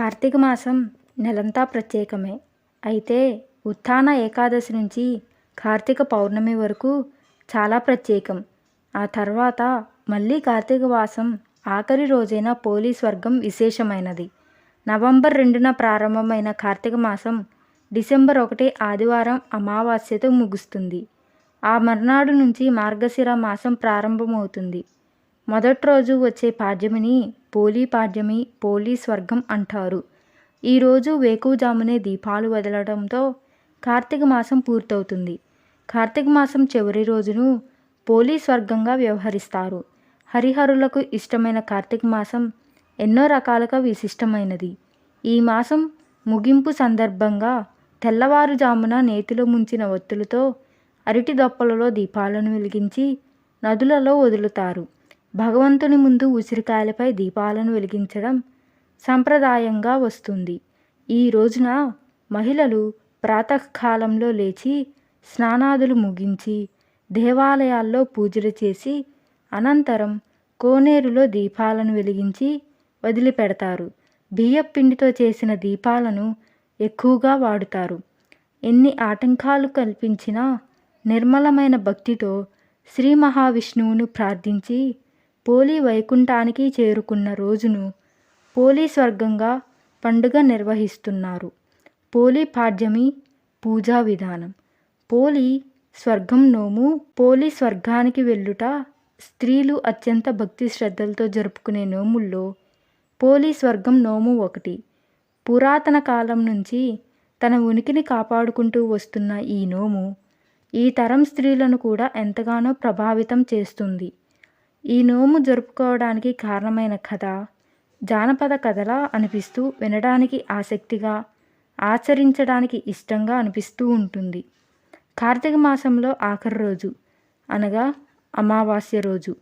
కార్తీక మాసం నెలంతా ప్రత్యేకమే. అయితే ఉత్థాన ఏకాదశి నుంచి కార్తీక పౌర్ణమి వరకు చాలా ప్రత్యేకం. ఆ తర్వాత మళ్ళీ కార్తీక మాసం ఆఖరి రోజైన పోలీస్ వర్గం విశేషమైనది. నవంబర్ రెండున ప్రారంభమైన కార్తీక మాసం డిసెంబర్ ఒకటి ఆదివారం అమావాస్యతో ముగుస్తుంది. ఆ మర్నాడు నుంచి మార్గశిర మాసం ప్రారంభమవుతుంది. మొదటి రోజు వచ్చే పాడ్యమిని పోలీ పాడ్యమి పోలీ స్వర్గం అంటారు ఈరోజు వేకువజామునే దీపాలు వదలడంతో కార్తీక మాసం పూర్తవుతుంది. కార్తీక మాసం చివరి రోజును పోలీ స్వర్గంగా వ్యవహరిస్తారు. హరిహరులకు ఇష్టమైన కార్తీక మాసం ఎన్నో రకాలుగా విశిష్టమైనది. ఈ మాసం ముగింపు సందర్భంగా తెల్లవారుజామున నేతిలో ముంచిన ఒత్తులతో అరటి దొప్పలలో దీపాలను వెలిగించి నదులలో వదులుతారు. భగవంతుని ముందు ఉసిరికాయలపై దీపాలను వెలిగించడం సంప్రదాయంగా వస్తుంది. ఈ రోజున మహిళలు ప్రాతకాలంలో లేచి స్నానాదులు ముగించి దేవాలయాల్లో పూజలు చేసి అనంతరం కోనేరులో దీపాలను వెలిగించి వదిలిపెడతారు. బియ్యపిండితో చేసిన దీపాలను ఎక్కువగా వాడుతారు. ఎన్ని ఆటంకాలు కల్పించినా నిర్మలమైన భక్తితో శ్రీ మహావిష్ణువును ప్రార్థించి పోలి వైకుంఠానికి చేరుకున్న రోజును పోలీ స్వర్గంగా పండుగ నిర్వహిస్తున్నారు. పోలీ పాడ్యమి పూజా విధానం. పోలి స్వర్గం నోము పోలి స్వర్గానికి వెళ్ళుట స్త్రీలు అత్యంత భక్తి శ్రద్ధలతో జరుపుకునే నోముల్లో పోలీ స్వర్గం నోము ఒకటి. పురాతన కాలం నుంచి తన ఉనికిని కాపాడుకుంటూ వస్తున్న ఈ నోము ఈ తరం స్త్రీలను కూడా ఎంతగానో ప్రభావితం చేస్తుంది. ఈ నోము జరుపుకోవడానికి కారణమైన కథ జానపద కథలా అనిపిస్తూ వినడానికి ఆసక్తిగా ఆచరించడానికి ఇష్టంగా అనిపిస్తూ ఉంటుంది. కార్తీక మాసంలో ఆఖరి రోజు అనగా అమావాస్య రోజు.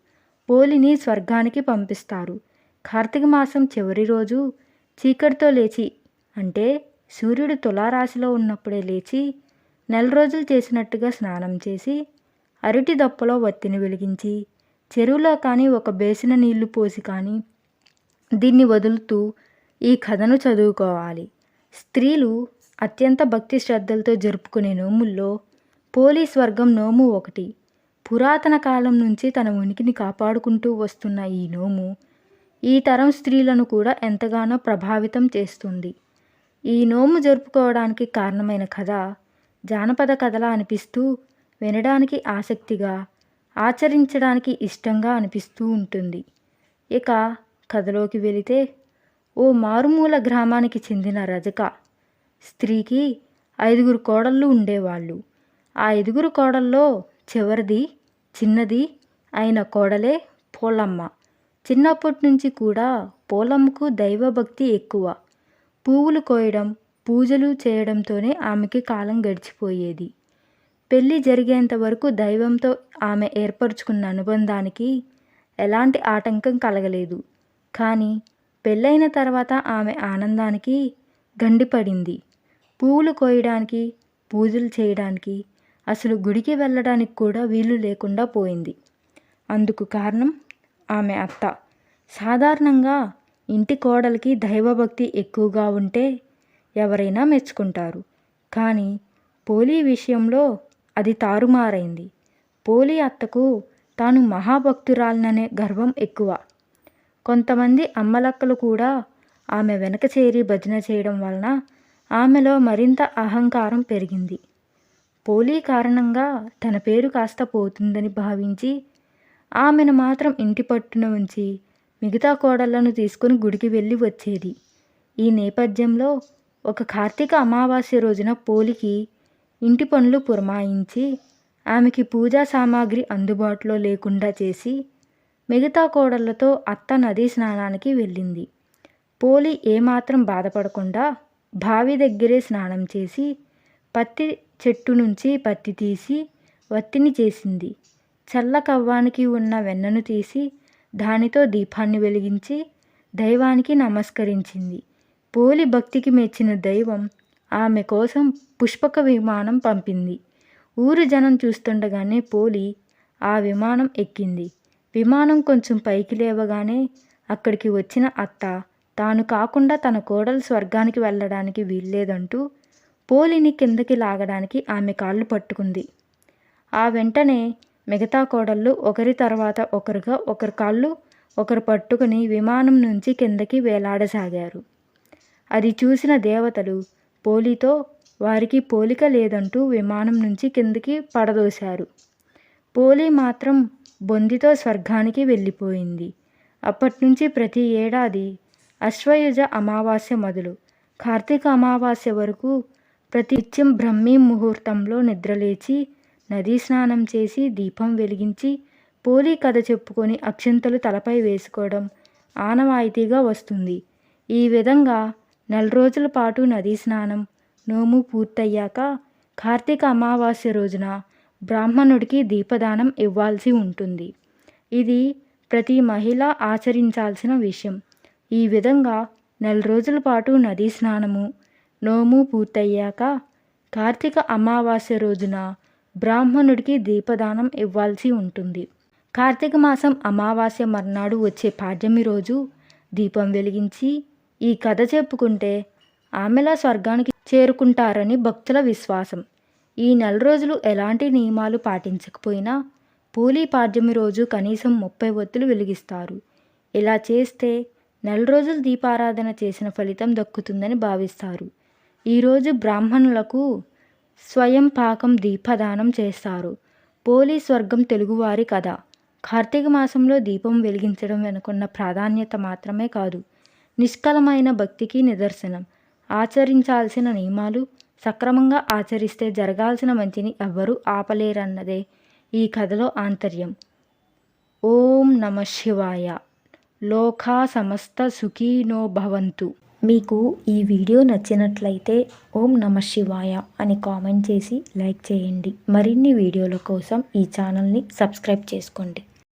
పోలిని స్వర్గానికి పంపిస్తారు. కార్తీక మాసం చివరి రోజు చీకటితో లేచి అంటే సూర్యుడు తులారాశిలో ఉన్నప్పుడే లేచి నెల రోజులు చేసినట్టుగా స్నానం చేసి అరటి దప్పలో వత్తిని వెలిగించి చెరువులో కానీ ఒక బేసిన నీళ్ళు పోసి కానీ దీన్ని వదులుతూ ఈ కథను చదువుకోవాలి. స్త్రీలు అత్యంత భక్తి శ్రద్ధలతో జరుపుకునే నోముల్లో పోలీస్ వర్గం నోము ఒకటి. పురాతన కాలం నుంచి తన ఉనికిని కాపాడుకుంటూ వస్తున్న ఈ నోము ఈ తరం స్త్రీలను కూడా ఎంతగానో ప్రభావితం చేస్తుంది. ఈ నోము జరుపుకోవడానికి కారణమైన కథ జానపద కథలా అనిపిస్తూ వినడానికి ఆసక్తిగా ఆచరించడానికి ఇష్టంగా అనిపిస్తూ ఉంటుంది. ఇక కథలోకి వెళితే ఓ మారుమూల గ్రామానికి చెందిన రజక. స్త్రీకి ఐదుగురు కోడళ్ళు ఉండేవాళ్ళు. ఆ ఐదుగురు కోడల్లో చివరిది చిన్నది అయిన కోడలే పోలమ్మ. చిన్నప్పటి నుంచి కూడా పోలమ్మకు దైవభక్తి ఎక్కువ. పువ్వులు కోయడం పూజలు చేయడంతోనే ఆమెకి కాలం గడిచిపోయేది. పెళ్ళి జరిగేంత వరకు దైవంతో ఆమె ఏర్పరచుకున్న అనుబంధానికి ఎలాంటి ఆటంకం కలగలేదు. కానీ పెళ్ళైన తర్వాత ఆమె ఆనందానికి గండిపడింది. పువ్వులు కోయడానికి పూజలు చేయడానికి అసలు గుడికి వెళ్ళడానికి కూడా వీలు లేకుండా పోయింది. అందుకు కారణం ఆమె అత్త. సాధారణంగా ఇంటి కోడలికి దైవభక్తి ఎక్కువగా ఉంటే ఎవరైనా మెచ్చుకుంటారు. కానీ పోలీ విషయంలో అది తారుమారైంది. పోలి అత్తకు తాను మహాభక్తురాలననే గర్వం ఎక్కువ. కొంతమంది అమ్మలక్కలు కూడా ఆమె వెనక చేరి భజన చేయడం వలన ఆమెలో మరింత అహంకారం పెరిగింది. పోలీ కారణంగా తన పేరు కాస్త పోతుందని భావించి ఆమెను మాత్రం ఇంటి పట్టున ఉంచి మిగతా కోడళ్ళను తీసుకుని గుడికి వెళ్ళి వచ్చేది. ఈ నేపథ్యంలో ఒక కార్తీక అమావాస్య రోజున పోలికి ఇంటి పనులు పురమాయించి ఆమెకి పూజా సామాగ్రి అందుబాటులో లేకుండా చేసి మిగతా కోడళ్ళతో అత్త నదీ స్నానానికి వెళ్ళింది. పోలి ఏమాత్రం బాధపడకుండా బావి దగ్గరే స్నానం చేసి పత్తి చెట్టు నుంచి పత్తి తీసి వత్తిని చేసింది. చల్ల కవ్వానికి ఉన్న వెన్నను తీసి దానితో దీపాన్ని వెలిగించి దైవానికి నమస్కరించింది. పోలి భక్తికి మెచ్చిన దైవం ఆమె కోసం పుష్పక విమానం పంపింది. ఊరు జనం చూస్తుండగానే పోలి ఆ విమానం ఎక్కింది. విమానం కొంచెం పైకి లేవగానే అక్కడికి వచ్చిన అత్త తాను కాకుండా తన కోడలు స్వర్గానికి వెళ్ళడానికి వీల్లేదంటూ పోలిని కిందకి లాగడానికి ఆమె కాళ్ళు పట్టుకుంది. ఆ వెంటనే మిగతా కోడళ్ళు ఒకరి తర్వాత ఒకరుగా ఒకరి కాళ్ళు ఒకరు పట్టుకుని విమానం నుంచి కిందకి వేలాడసాగారు. అది చూసిన దేవతలు పోలితో వారికి పోలిక లేదంటూ విమానం నుంచి కిందికి పడదోశారు. పోలి మాత్రం బొందితో స్వర్గానికి వెళ్ళిపోయింది. అప్పటినుంచి ప్రతి ఏడాది అశ్వయుజ అమావాస్య మొదలు. కార్తీక అమావాస్య వరకు ప్రతి నిత్యం బ్రహ్మీ ముహూర్తంలో నిద్రలేచి నదీ స్నానం చేసి దీపం వెలిగించి పోలి కథ చెప్పుకొని అక్షంతలు తలపై వేసుకోవడం ఆనవాయితీగా వస్తుంది. ఈ విధంగా నెల రోజుల పాటు నదీ స్నానం నోము పూర్తయ్యాక కార్తీక అమావాస్య రోజున బ్రాహ్మణుడికి దీపదానం ఇవ్వాల్సి ఉంటుంది. ఇది ప్రతి మహిళ ఆచరించాల్సిన విషయం. ఈ విధంగా నెల రోజుల పాటు నదీ స్నానము నోము పూర్తయ్యాక కార్తీక అమావాస్య రోజున బ్రాహ్మణుడికి దీపదానం ఇవ్వాల్సి ఉంటుంది. కార్తీక మాసం అమావాస్య మర్నాడు వచ్చే పాడ్యమి రోజు దీపం వెలిగించి ఈ కథ చెప్పుకుంటే ఆమెలా స్వర్గానికి చేరుకుంటారని భక్తుల విశ్వాసం. ఈ నెల రోజులు ఎలాంటి నియమాలు పాటించకపోయినా పూలీ పాడ్యమి రోజు కనీసం ముప్పై ఒత్తులు వెలిగిస్తారు. ఇలా చేస్తే నెల రోజులు దీపారాధన చేసిన ఫలితం దక్కుతుందని భావిస్తారు. ఈరోజు బ్రాహ్మణులకు స్వయం పాకం దీపదానం చేస్తారు. పోలీ స్వర్గం తెలుగువారి కథ. కార్తీక మాసంలో దీపం వెలిగించడం వెనుకున్న ప్రాధాన్యత మాత్రమే కాదు నిష్కలమైన భక్తికి నిదర్శనం. ఆచరించాల్సిన నియమాలు సక్రమంగా ఆచరిస్తే జరగాల్సిన మంచిని ఎవ్వరూ ఆపలేరన్నదే ఈ కథలో ఆంతర్యం. ఓం నమ శివాయ. లోకా సమస్త సుఖీనో భవంతు. మీకు ఈ వీడియో నచ్చినట్లయితే ఓం నమ శివాయ అని కామెంట్ చేసి లైక్ చేయండి. మరిన్ని వీడియోల కోసం ఈ ఛానల్ని సబ్స్క్రైబ్ చేసుకోండి.